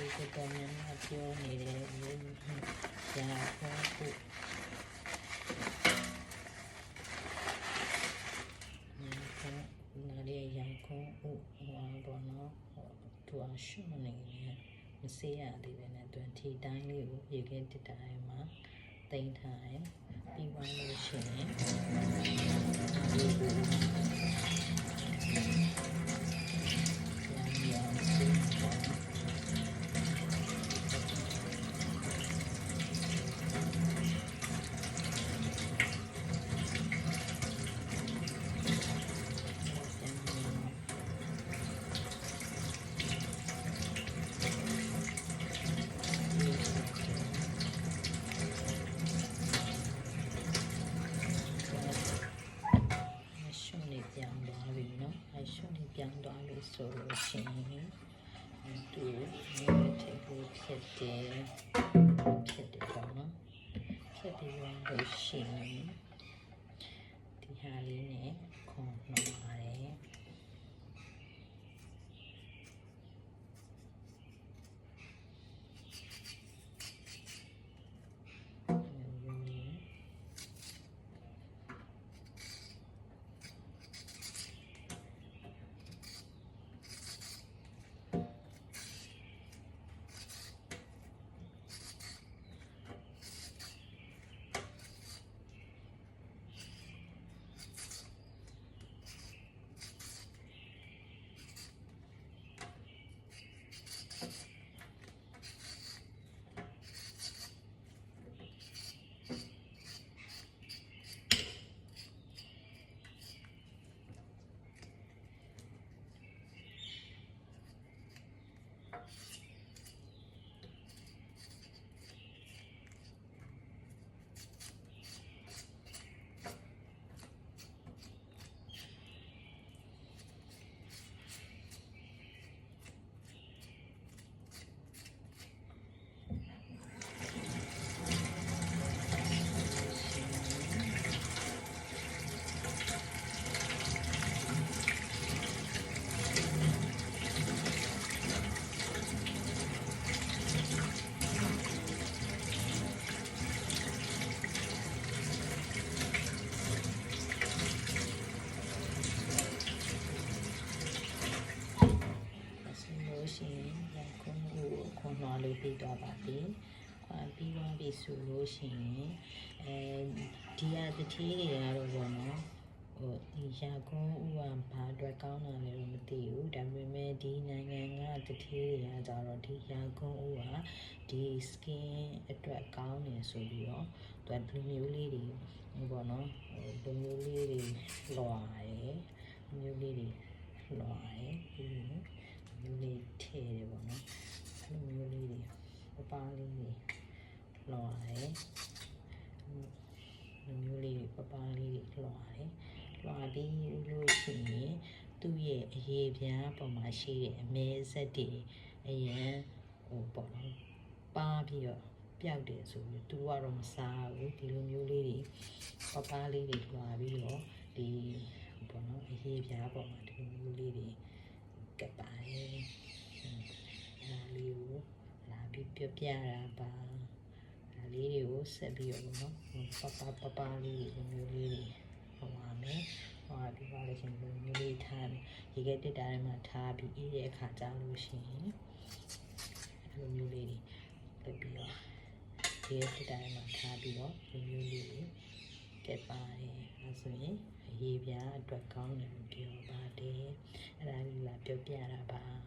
ဒီကတော့များများပြောနေတယ်ဒီကြာဖို့ဖို့နာရီရောင်ကုန်းဥဟောဘောနော်သူအရှုံနေတယ်မစေးရသေးပဲနဲ့သူထီတိုင်းလေးကိုရေခဲတစ်တိုင်းမှာတိမ့်ထားရင်ပြီးသွားလို့ အရှုံးနေပြန်သွားပြီဆိုလို့ရှိရင်သူမြေထိပ်ကိုဖြစ်တယ်ဖြစ်တယ်ပေါ့နော်ဖြစ်ပြီးလို့ရှိရင်ဒီဟာလေးနဲ့ခွန်နှောင်းပါတယ် ဆိုလို့ ရှိရင်လက်ခုံးကိုခွန်နှောလေးပြီးတော့ပါပြီ။ခွန်ပြီးသွားပြီဆိုလို့ရှိရင်အဲဒီဟာတတိတွေကတော့ဘောနော်ဟိုဒီရာကုန်းဥကဘာအတွက်ကောင်းတာလဲတော့မသိဘူးဒါပေမဲ့ဒီနိုင်ငံကတတိတွေကကြတော့ဒီရာကုန်းဥကဒီ skin အတွက်ကောင်းတယ်ဆိုပြီးတော့သူကဒီမျိုးလေးတွေဟိုဘောနော်ဟိုဒီမျိုးလေးတွေလွာတယ်မျိုးလေးတွေလွာတယ်ပြီးရင်မျိုးလေးထည့်တယ်ပေါ့နော်အဲ့လိုမျိုးလေးတွေ ပပလေးတွေလော်ရတယ်အဲ့လိုမျိုးလေးတွေပပလေးတွေလော်ရတယ်လော်ပြီးလို့ရှိရင်သူ့ရဲ့အရေးပြားပေါ်မှာရှိတဲ့အမဲဆက်တွေအရင်ဟိုပေါ့နော်ပါပြီးတော့ပျောက်တယ်ဆိုပြီးသူကတော့မစားဘူးဒီလိုမျိုးလေးတွေပပလေးတွေလွှာပြီးတော့ဒီပေါ့နော်အရေးပြားပေါ်မှာဒီလိုမျိုးလေးတွေကပ်ပါတယ်ဒါလေးကိုလာ ပြီးပြပြတာပါဒါလေးတွေကိုဆက်ပြီးတော့နော်ပပပပလေးတွေမျိုးလေးတွေဟောပါမယ်ဟောပြီးပါလို့ရှင်မျိုးလေးထားတယ်ရေခဲတက်တာထဲမှာထားပြီးအေးတဲ့အခါကြာလို့ရှိရင်အဲ့လိုမျိုးလေးတွေပြပြီးတော့ရေခဲတက်တာထဲမှာထားပြီးတော့ဒီမျိုးလေးတွေကပ်ပါတယ်အဲဆိုရင်အရေးပြားအတွက်ကောင်းတယ်လို့ပြောပါတယ်အဲ့ဒါလေးလာပြောပြတာပါ